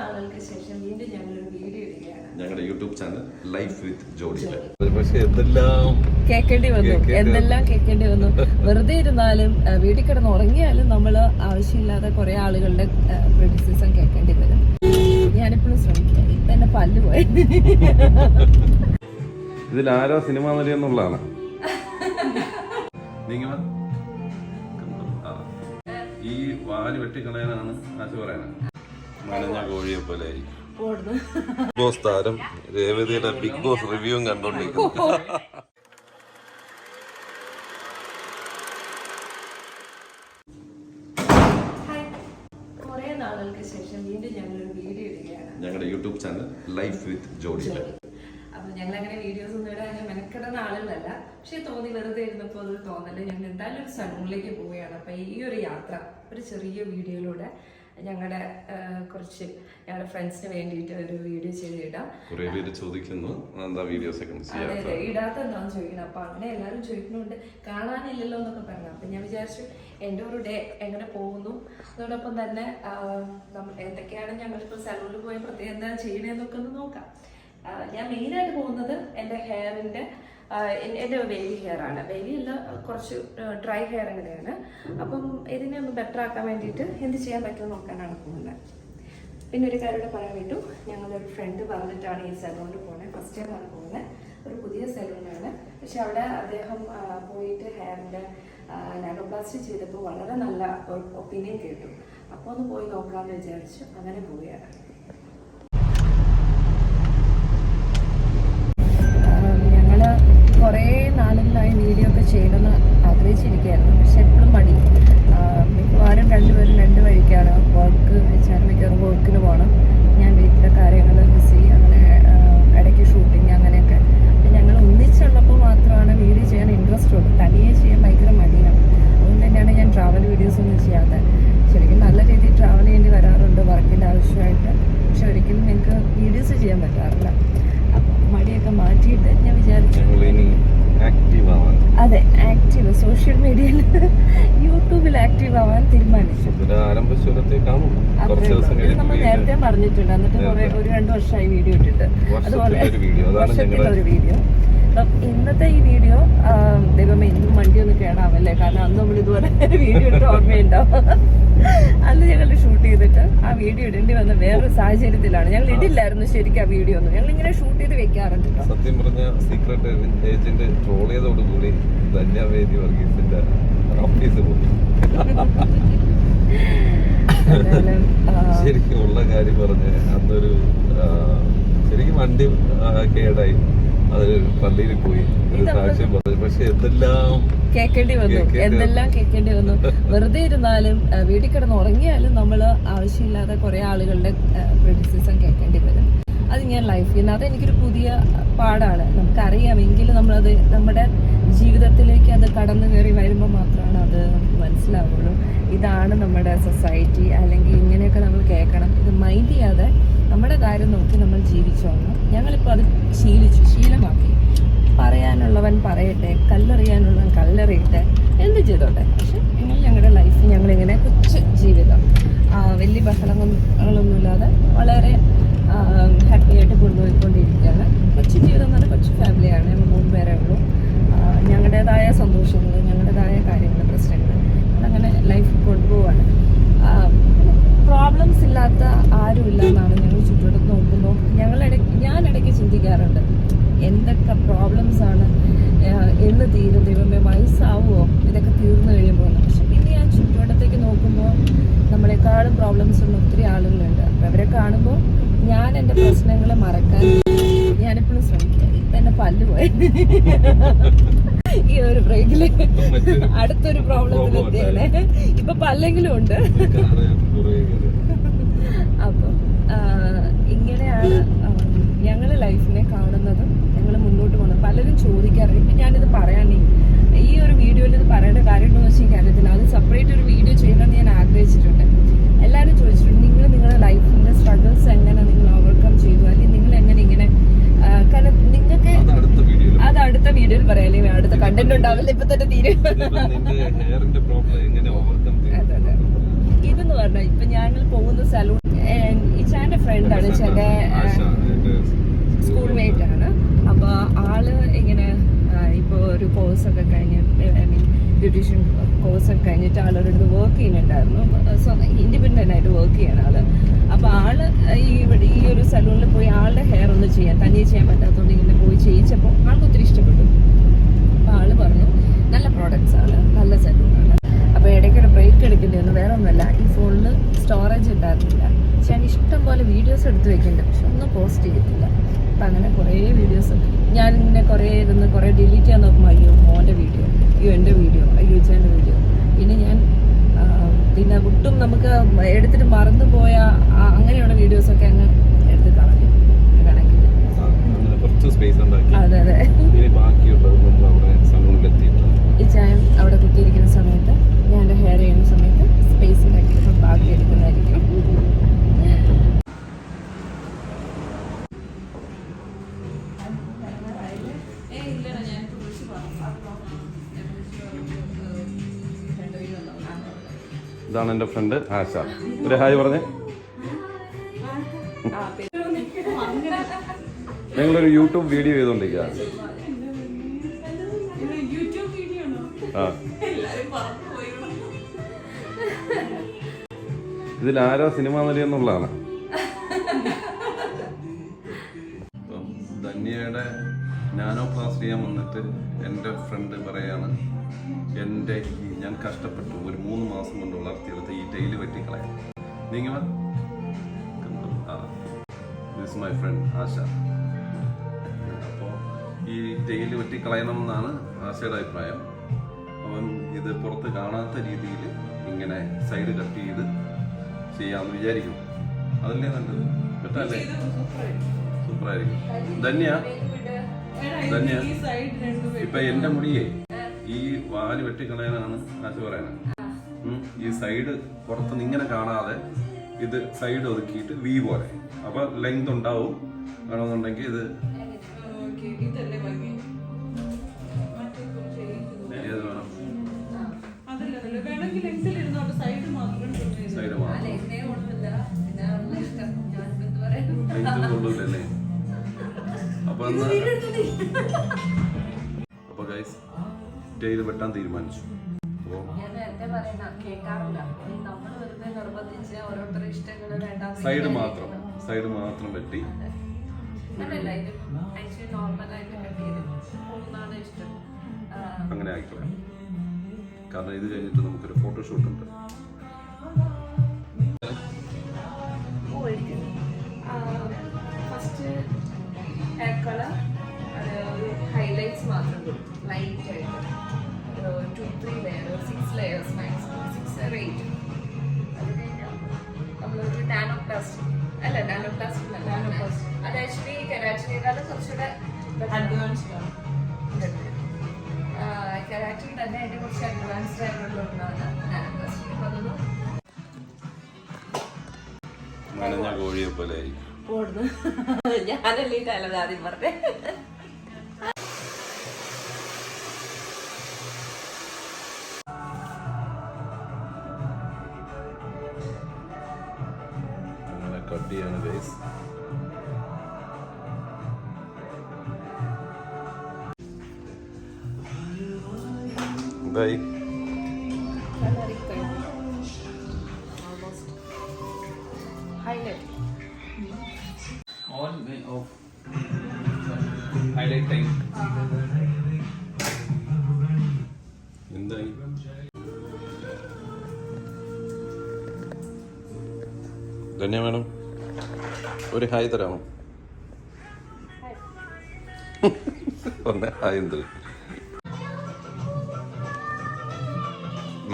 നാളുകൾക്ക് ശേഷം വീണ്ടും ഒരു വീഡിയോ ഇടുകയാണ്. ഞങ്ങളുടെ യൂട്യൂബ് ചാനൽ ലൈഫ് വിത്ത് ജോഡി. പക്ഷേ എന്തെല്ലാം കേൾക്കേണ്ടി വന്നു. എന്തെല്ലാം കേൾക്കേണ്ടി വന്നു. വെറുതെ ഇരുന്നാലും വീട്ടിൽ കിടന്ന് ഉറങ്ങിയാലും നമ്മൾ ആവശ്യമില്ലാതെ കുറെ ആളുകളുടെ ക്രിറ്റിസിസം കേൾക്കേണ്ടി വരും. ഞാനിപ്പോഴും ശ്രമിക്കാം. ഇപ്പൊ എന്നെ പല്ല് പോയി. ഇതിൽ ആരോ സിനിമ നടി എന്നുള്ളതാണ്. നീങ്ങ ആ. ഈ വാൽ വെട്ടിക്കളയാനാണ് ആശ പറയാനാണ് നനഞ്ഞ കോഴിയെ പോലെ ആയി ബിഗ് ബോസ് താരം രേവതിയുടെ ബിഗ് ബോസ് റിവ്യൂവും കണ്ടോണ്ടിരിക്കുന്നു. ഞങ്ങളുടെ യൂട്യൂബ് ചാനൽ ലൈഫ് വിത്ത് ജോഡി അപ്പൊ ഞങ്ങൾ അങ്ങനെ വീഡിയോസ് ഒന്നും ഇടാൻ മെനക്കെടുന്ന ആളുകളല്ല. പക്ഷെ തോന്നി വെറുതെ ഇരുന്നപ്പോൾ അത് തോന്നൽ. ഞങ്ങൾ എന്തായാലും ഒരു സലൂണിലേക്ക് പോവുകയാണ്. അപ്പൊ ഈ ഒരു യാത്ര ഒരു ചെറിയ വീഡിയോയിലൂടെ ഞങ്ങളുടെ കുറച്ച് ഞങ്ങളുടെ ഫ്രണ്ട്സിന് വേണ്ടിയിട്ട് ഒരു വീഡിയോ ചെയ്തിടാം കുറെ പേര് ചോദിക്കുന്നു എന്താ വീഡിയോസ് ഒക്കെ അതെ ഇടാത്ത എന്താണെന്ന് ചോദിക്കണം. അപ്പൊ അങ്ങനെ എല്ലാവരും ചോദിക്കുന്നുണ്ട് കാണാനില്ലല്ലോ എന്നൊക്കെ പറഞ്ഞു. അപ്പൊ ഞാൻ വിചാരിച്ചു എന്റെ ഒരു ഡേ എങ്ങനെ പോകുന്നു? അതോടൊപ്പം തന്നെ എന്തൊക്കെയാണ് ഞങ്ങളിപ്പോൾ സലൂണിൽ പോയി പ്രത്യേകം എന്താ ചെയ്യണേന്നൊക്കെ ഒന്ന് നോക്കാം. ഞാൻ മെയിനായിട്ട് പോകുന്നത് എന്റെ ഹെയറിന്റെ എന്റെ വെയിലി ഹെയർ ആണ്. വേലി അല്ല കുറച്ച് ഡ്രൈ ഹെയർ കൂടെയാണ് അപ്പം ഇതിനെ ഒന്ന് ബെറ്റർ ആക്കാൻ വേണ്ടിയിട്ട് എന്ത് ചെയ്യാൻ പറ്റുമെന്ന് നോക്കാനാണ് പോകുന്നത്. പിന്നെ ഒരു കാര്യം കൂടെ പറയാൻ വിട്ടു ഞങ്ങളൊരു ഫ്രണ്ട് പറഞ്ഞിട്ടാണ് ഈ സലൂണിൽ പോകുന്നത് ഫസ്റ്റ് ടൈം ആണ് പോകുന്നത് ഒരു പുതിയ സലൂണാണ് പക്ഷെ അവിടെ അദ്ദേഹം പോയിട്ട് ഹെയറിന്റെ നാനോപ്ലാസ്റ്റി ചെയ്തപ്പോൾ വളരെ നല്ല ഒപ്പീനിയൻ കേട്ടു. അപ്പോൾ ഒന്ന് പോയി നോക്കാമെന്ന് വിചാരിച്ചു അങ്ങനെ പോവുകയാണ്. കുറേ നാളുകളായി വീഡിയോ ഒക്കെ ചെയ്യണമെന്ന് ആഗ്രഹിച്ചിരിക്കുകയായിരുന്നു. പക്ഷെ എപ്പോഴും മടി ആ, മിക്കവാറും രണ്ടുപേരും രണ്ട് വഴിക്കാണ് വർക്ക് വെച്ചാൽ മിക്കവാറും വർക്കിന് പോകണം ഞാൻ വീട്ടിലെ കാര്യങ്ങൾ ബിസി അങ്ങനെ ആ, ഇടയ്ക്ക് ഷൂട്ടിങ് അങ്ങനെയൊക്കെ അപ്പം ഞങ്ങൾ ഒന്നിച്ചുള്ളപ്പോൾ മാത്രമാണ് വീഡിയോ ചെയ്യാൻ ഇൻട്രസ്റ്റ് ഉള്ളൂ തനിയെ ചെയ്യാൻ ഭയങ്കര മടിയാണ് അതുകൊണ്ട് തന്നെയാണ് ഞാൻ ട്രാവൽ വീഡിയോസ് ഒന്നും ചെയ്യാത്തത് ശരിക്കും നല്ല രീതിയിൽ ട്രാവൽ ചെയ്യേണ്ടി വരാറുണ്ട് വർക്കിന്റെ ആവശ്യമായിട്ട് പക്ഷെ ഒരിക്കലും നിങ്ങൾക്ക് വീഡിയോസ് ചെയ്യാൻ പറ്റാറില്ല അപ്പം മടിയൊക്കെ മാറ്റിയിട്ട് ഞാൻ വിചാരിച്ചു ഞങ്ങൾ ഇനി ആക്റ്റീവ് ആവാൻ അതെ ആക്റ്റീവ് സോഷ്യൽ മീഡിയയിൽ യൂട്യൂബിൽ ആക്റ്റീവ് ആവാൻ തീരുമാനിച്ചു. നമ്മൾ നേരത്തെ പറഞ്ഞിട്ടുണ്ട്. എന്നിട്ട് കുറെ ഒരു രണ്ട് വർഷമായി വീഡിയോ ഇട്ടിട്ട്. അതുപോലെ ഒരു വീഡിയോ അപ്പം ഇന്നത്തെ ഈ വീഡിയോ ദൈവമേ ഇന്നും വണ്ടി ഒന്ന് കേടാവല്ലേ? കാരണം അന്ന് നമ്മൾ ഇതുപോലെ വീഡിയോ ഇട്ട് ഓർമ്മയുണ്ടാവും അന്ന് ഞങ്ങൾ ചെയ്തിട്ട് ആ വീഡിയോ ഇടേണ്ടി വന്ന വേറൊരു സാഹചര്യത്തിലാണ്. ഞങ്ങൾ ഇടില്ലായിരുന്നു ശരിക്കും ആ വീഡിയോ ഒന്നും. ഞങ്ങൾ ഇങ്ങനെ ഷൂട്ട് ചെയ്ത് വെക്കാറുണ്ട്. സത്യം പറഞ്ഞ സീക്രട്ട് ഏജന്റ് ട്രോൾ ചെയ്തോടുകൂടി ധന്യവേദി വർഗീസിന്റെ ഓഫീസ് പോയി. ശരിക്കും ഉള്ള കാര്യം പറഞ്ഞ് അന്നൊരു ശരിക്കും വണ്ടി കേടായി. അത് പള്ളിയിൽ പോയി. ഒരു സാക്ഷ്യം പറഞ്ഞു. പക്ഷെ എന്തെല്ലാം കേൾക്കേണ്ടി വന്നു. എന്തെല്ലാം കേൾക്കേണ്ടി വന്നു. വെറുതെ ഇരുന്നാലും വീട്ടിൽ കിടന്ന് ഉറങ്ങിയാലും നമ്മൾ ആവശ്യമില്ലാതെ കുറെ ആളുകളുടെ ക്രിറ്റിസിസം കേൾക്കേണ്ടി വരും. അത് ഞാൻ ലൈഫിൽ നിന്ന് അത് എനിക്കൊരു പുതിയ പാടാണ്. നമുക്കറിയാം എങ്കിലും നമ്മളത് നമ്മുടെ ജീവിതത്തിലേക്ക് അത് കടന്നു കയറി വരുമ്പോൾ മാത്രമാണ് അത് നമുക്ക് മനസ്സിലാവുള്ളൂ. ഇതാണ് നമ്മുടെ സൊസൈറ്റി അല്ലെങ്കിൽ ഇങ്ങനെയൊക്കെ നമ്മൾ കേൾക്കണം. ഇത് ജീവിച്ചോണം ഞങ്ങളിപ്പോൾ അത് ശീലിച്ചു. ശീലമാക്കി. പറയാനുള്ളവൻ പറയട്ടെ കല്ലെറിയാനുള്ളവൻ കല്ലെറിയട്ടെ എന്ത് ചെയ്തോട്ടെ? പക്ഷെ ഞങ്ങൾ ഞങ്ങളുടെ ലൈഫ് ഞങ്ങളിങ്ങനെ കൊച്ചു ജീവിതം. വലിയ ബഹളങ്ങളൊന്നുമില്ലാതെ വളരെ ഹാപ്പിയായിട്ട് കൊണ്ടുപോയിക്കൊണ്ടിരിക്കുകയാണ്. കൊച്ചു ജീവിതം എന്ന് പറഞ്ഞാൽ കൊച്ചു ഫാമിലിയാണ് ഞങ്ങൾ മൂന്ന് പേരേ ഉള്ളൂ. ഞങ്ങളുടേതായ സന്തോഷങ്ങൾ ഞങ്ങളുടേതായ കാര്യങ്ങൾ പ്രശ്നങ്ങൾ. അങ്ങനെ ലൈഫ് കൊണ്ടുപോവാണ്. പ്രോബ്ലംസ് ഇല്ലാത്ത ആരുമില്ല എന്നാണ് ഞങ്ങൾ ചുറ്റുവട്ടത്ത് നോക്കുമ്പോൾ ഞങ്ങൾ ഇടയ്ക്ക് ഞാൻ ചിന്തിക്കാറുണ്ട് എന്തൊക്കെ പ്രോബ്ലംസ് ആണ് എന്ന് തീരും ദൈവമേ വയസ്സാവുമോ ഇതൊക്കെ തീർന്നു കഴിയുമ്പോൾ. പക്ഷെ പിന്നെ ഞാൻ ചുറ്റുവട്ടത്തേക്ക് നോക്കുമ്പോൾ നമ്മളെക്കാളും പ്രോബ്ലംസ് ഉള്ള ഒത്തിരി ആളുകളുണ്ട്. അപ്പം അവരെ കാണുമ്പോൾ ഞാൻ എന്റെ പ്രശ്നങ്ങൾ മറക്കാൻ ഞാനിപ്പോഴും ശ്രമിക്കാം. ഇപ്പം എന്റെ പല്ല് പോയി. ഈ ഒരു ബ്രേക്കിൽ അടുത്തൊരു പ്രോബ്ലം എത്തിയാലേ ഇപ്പൊ പല്ലെങ്കിലും ഉണ്ട്. അപ്പം ഇങ്ങനെയാണ് ഞങ്ങൾ ലൈഫിനെ കാണുന്നതും ഞങ്ങൾ മുന്നോട്ട് പോകുന്നത് പലരും ചോദിക്കാറുണ്ട്. ഇപ്പം ഞാനിത് പറയാൻ ഈ ഒരു വീഡിയോയിൽ ഇത് പറയേണ്ട കാര്യമുണ്ടോ എന്ന് വെച്ചാൽ എനിക്കറിയത്തില്ല അത് സെപ്പറേറ്റ് ഒരു വീഡിയോ ചെയ്യണമെന്ന് ഞാൻ ആഗ്രഹിച്ചിട്ടുണ്ട്. എല്ലാവരും ചോദിച്ചിട്ടുണ്ട് നിങ്ങൾ നിങ്ങളുടെ ലൈഫിന്റെ സ്ട്രഗിൾസ് എങ്ങനെ നിങ്ങൾ ഓവർകം ചെയ്തു? അല്ലെങ്കിൽ നിങ്ങൾ എങ്ങനെ ഇങ്ങനെ കാരണം നിങ്ങൾക്ക് അത് അടുത്ത വീഡിയോയിൽ അത് അടുത്ത കണ്ടന്റ് ഉണ്ടാവില്ല. ഇപ്പൊ തന്നെ തീരെ. ഇതെന്ന് പറഞ്ഞാൽ ഇപ്പൊ ഞങ്ങൾ പോകുന്ന സലൂൺ ഇച്ചാന്റെ ഫ്രണ്ട് സ്കൂൾ മേറ്റ് ആണ് അപ്പോൾ ആൾ ഇങ്ങനെ ഇപ്പോൾ ഒരു കോഴ്സ് ഒക്കെ കഴിഞ്ഞ് ഐ മീൻ ബ്യൂട്ടീഷ്യൻ കോഴ്സ് ഒക്കെ കഴിഞ്ഞിട്ട് ആളൊരിടത്ത് വർക്ക് ചെയ്യുന്നുണ്ടായിരുന്നു. സോ ഇൻഡിപെൻഡന്റ് ആയിട്ട് വർക്ക് ചെയ്യണം ആൾ. അപ്പോൾ ആൾ ഈ ഇവിടെ ഈ ഒരു സലൂണിൽ പോയി ആളുടെ ഹെയർ ഒന്ന് ചെയ്യാൻ തനിയെ ചെയ്യാൻ പറ്റാത്തതുകൊണ്ട് ഇങ്ങനെ പോയി ചെയ്യിച്ചപ്പോൾ ആൾക്ക് ഒത്തിരി ഇഷ്ടപ്പെട്ടു. അപ്പോൾ ആൾ പറഞ്ഞു നല്ല പ്രോഡക്റ്റ്സ് ആണ് നല്ല സലൂണാണ് അപ്പോൾ ഇടയ്ക്കൊരു ബ്രേക്ക് എടുക്കേണ്ടി വന്നു. വേറെ ഒന്നുമല്ല ഈ ഫോണിൽ സ്റ്റോറേജ് ഉണ്ടായിരുന്നില്ല. പക്ഷെ ഞാൻ ഇഷ്ടം പോലെ വീഡിയോസ് എടുത്ത് വെക്കുന്നുണ്ട്. പക്ഷെ ഒന്നും പോസ്റ്റ് ചെയ്തിട്ടില്ല. അപ്പം അങ്ങനെ കുറേ വീഡിയോസ് ഞാൻ ഇങ്ങനെ കുറേ ഇരുന്ന് കുറേ ഡിലീറ്റ് ചെയ്യാൻ നോക്കുമ്പോൾ അയ്യോ മോന്റെ വീഡിയോ അയ്യോ എന്റെ വീഡിയോ അയ്യോ ചേന്റെ വീഡിയോ പിന്നെ ഞാൻ പിന്നെ ഒട്ടും നമുക്ക് എടുത്തിട്ട് മറന്നു പോയ അങ്ങനെയുള്ള വീഡിയോസൊക്കെ അങ്ങ് എടുത്ത് കളഞ്ഞു. അതെ ഇതാണ് എന്റെ ഫ്രണ്ട് ആശ ഒരു ഹായ് പറഞ്ഞേ. ഞങ്ങളൊരു യൂട്യൂബ് വീഡിയോ ചെയ്തോണ്ടിരിക്കുക ആ. ഇതിൽ ആരാ സിനിമ നടി എന്നുള്ളതാണ്. ധന്യയുടെ നാനോ ക്ലാസ് ചെയ്യാൻ വന്നിട്ട് എന്റെ ഫ്രണ്ട് പറയാണ് എന്റെ ഈ ഞാൻ കഷ്ടപ്പെട്ടു ഒരു മൂന്ന് മാസം കൊണ്ട് വളർത്തിയെടുത്ത ഈ ടൈൽ വെട്ടിക്കളയാം നീങ്ങ ആ ദിസ് മൈ ഫ്രണ്ട് ആശ. അപ്പോൾ ഈ ടൈൽ വെട്ടിക്കളയണം എന്നാണ് ആശയുടെ അഭിപ്രായം. അവൻ ഇത് പുറത്ത് കാണാത്ത രീതിയിൽ ഇങ്ങനെ സൈഡ് കട്ട് ചെയ്ത് ചെയ്യാമെന്ന് വിചാരിക്കും. അതല്ലേ നല്ലത്? പറ്റല്ലേ? സൂപ്പറായിരിക്കും ധന്യ? ധന്യ ഇപ്പൊ എന്റെ മുടിയെ ഈ വാൽ വെട്ടിക്കളയാനാണ് ആശു പറയുന്നത്. ഈ സൈഡ് പുറത്തുനിന്ന് ഇങ്ങനെ കാണാതെ ഇത് സൈഡ് ഒതുക്കിയിട്ട് വി പോലെ. അപ്പൊ ലെങ്ത് ഉണ്ടാവും. വേണമെന്നുണ്ടെങ്കിൽ ഇത് ഓരോരുത്തരുടെ വെട്ടാൻ തീരുമാനിച്ചു. സൈഡ് മാത്രം. സൈഡ് മാത്രം വെട്ടി. ചെയ്ത് അങ്ങനെ ആയിക്കളയാം കാരണം ഇത് കഴിഞ്ഞിട്ട് നമുക്കൊരു ഫോട്ടോഷൂട്ട് ഉണ്ട്. ഫസ്റ്റ് ഹെയർ കളർ ഒരു ഹൈലൈറ്റ്സ് മാത്രം. ലൈറ്റ് ഓടുന്നു ഞാനല്ലേ ഈ ഡയലോഗ് ആദ്യം പറഞ്ഞേ. കട്ട് ചെയ്യാണ് ഗൈസ് എന്തായി ഹൈലൈറ്റ് എന്തായി? ധന്യ മേഡം ഒരു ഹായ് തരാമോ? ഒന്ന് ഹായ് എന്ത്?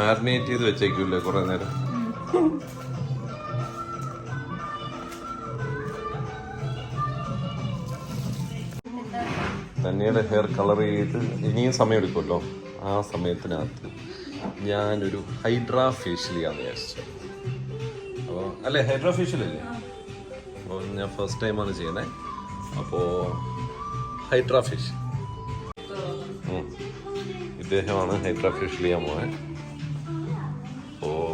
മാരിനേറ്റ് ചെയ്ത് വെച്ചേക്കൂല്ലേ കുറെ നേരം? ധന്യയുടെ ഹെയർ കളർ ചെയ്ത് ഇനിയും സമയമെടുക്കുമല്ലോ ആ സമയത്തിനകത്ത് ഞാനൊരു ഹൈഡ്രാ ഫേഷ്യൽ ചെയ്യാന്ന് വിചാരിച്ചു. അപ്പോൾ അല്ലേ ഹൈഡ്രാ ഫേഷ്യൽ അല്ലേ അപ്പോൾ ഞാൻ ഫസ്റ്റ് ടൈമാണ് ചെയ്യുന്നത് അപ്പോൾ ഹൈഡ്രാ ഫേഷ്യൽ. ഇദ്ദേഹമാണ് ഹൈഡ്രാ ഫേഷ്യൽ ചെയ്യാൻ പോയത് അപ്പോൾ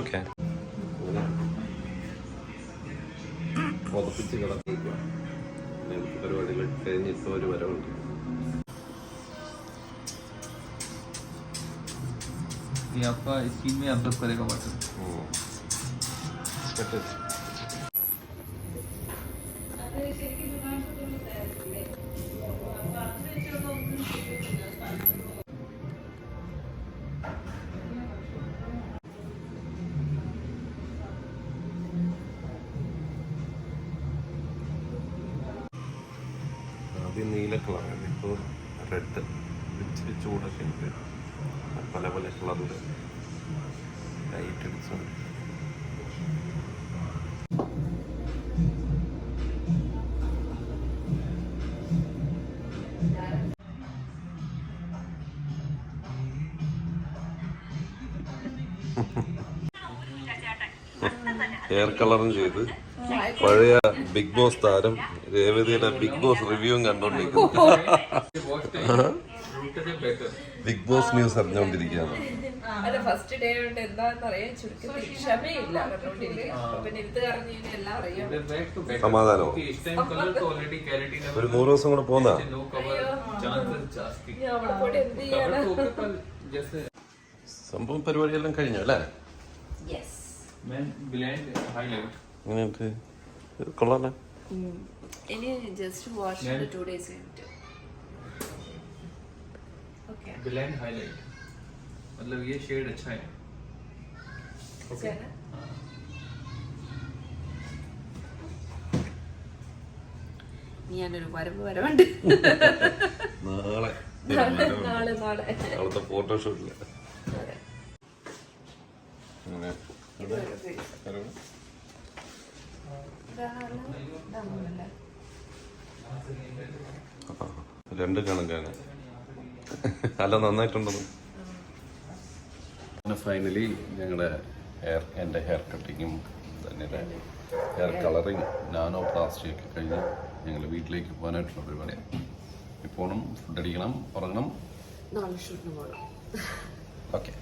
ഓക്കെ. കിടത്തിക്കുക ഇങ്ങനത്തെ പരിപാടികളൊക്കെ കഴിഞ്ഞ് ഇപ്പോൾ ഒരു വരവുണ്ട് ये आपका स्किन में अब्जॉर्ब करेगा वाटर ഉം. ആദ്യം നീല കളറാണ് ഇപ്പോൾ റെഡ് ഇച്ചിരി ചൂടൊക്കെ ഉണ്ട്. പല പല കളറുകൾ ലൈറ്റ് അടിച്ചുണ്ട്. ഹെയർ കളറും ചെയ്ത്. പഴയ ബിഗ് ബോസ് താരം രേവതിയുടെ ബിഗ് ബോസ് റിവ്യൂ കണ്ടോണ്ടിരിക്കുന്നു. ബിഗ് ബോസ് ന്യൂസ് അറിഞ്ഞോണ്ടിരിക്കുകയാണ്. ഫസ്റ്റ് ഡേ സമാധാനോ ഒരു നൂറ് ദിവസം കൂടെ പോന്നാ? സംഭവം പരിപാടിയെല്ലാം കഴിഞ്ഞു അല്ലേ? ബ്ലാൻഡ് ഹൈ ലെവൽ हाईलाइट ഇങ്ങനെയുണ്ട് ഇത് കൊള്ളാല്ലേ ഇനി ജസ്റ്റ് വാഷ് ടു ഡേയ്സ് കഴിഞ്ഞിട്ട് ഓക്കെ ब्लेंड हाईलाइट मतलब ये शेड अच्छा है ഞാനൊരു വരവ് വരവുണ്ട് നാളെ നാളെ നാളെ നാളത്തെ ഫോട്ടോഷൂട്ടില് അതെ. അങ്ങനെ രണ്ട് കണക്കാണ് അല്ല നന്നായിട്ടുണ്ടെന്ന് ഫൈനലി ഞങ്ങളുടെ ഹെയർ എന്റെ ഹെയർ കട്ടിങ്ങും തന്നെ ഹെയർ കളറിങ് നാനോ പ്ലാസ്റ്റിക് ഒക്കെ കഴിഞ്ഞ് ഞങ്ങൾ വീട്ടിലേക്ക് പോകാനായിട്ടുള്ള പരിപാടിയാണ്. ഇപ്പോഴും ഫുഡ് അടിക്കണം ഉറങ്ങണം. ഓക്കെ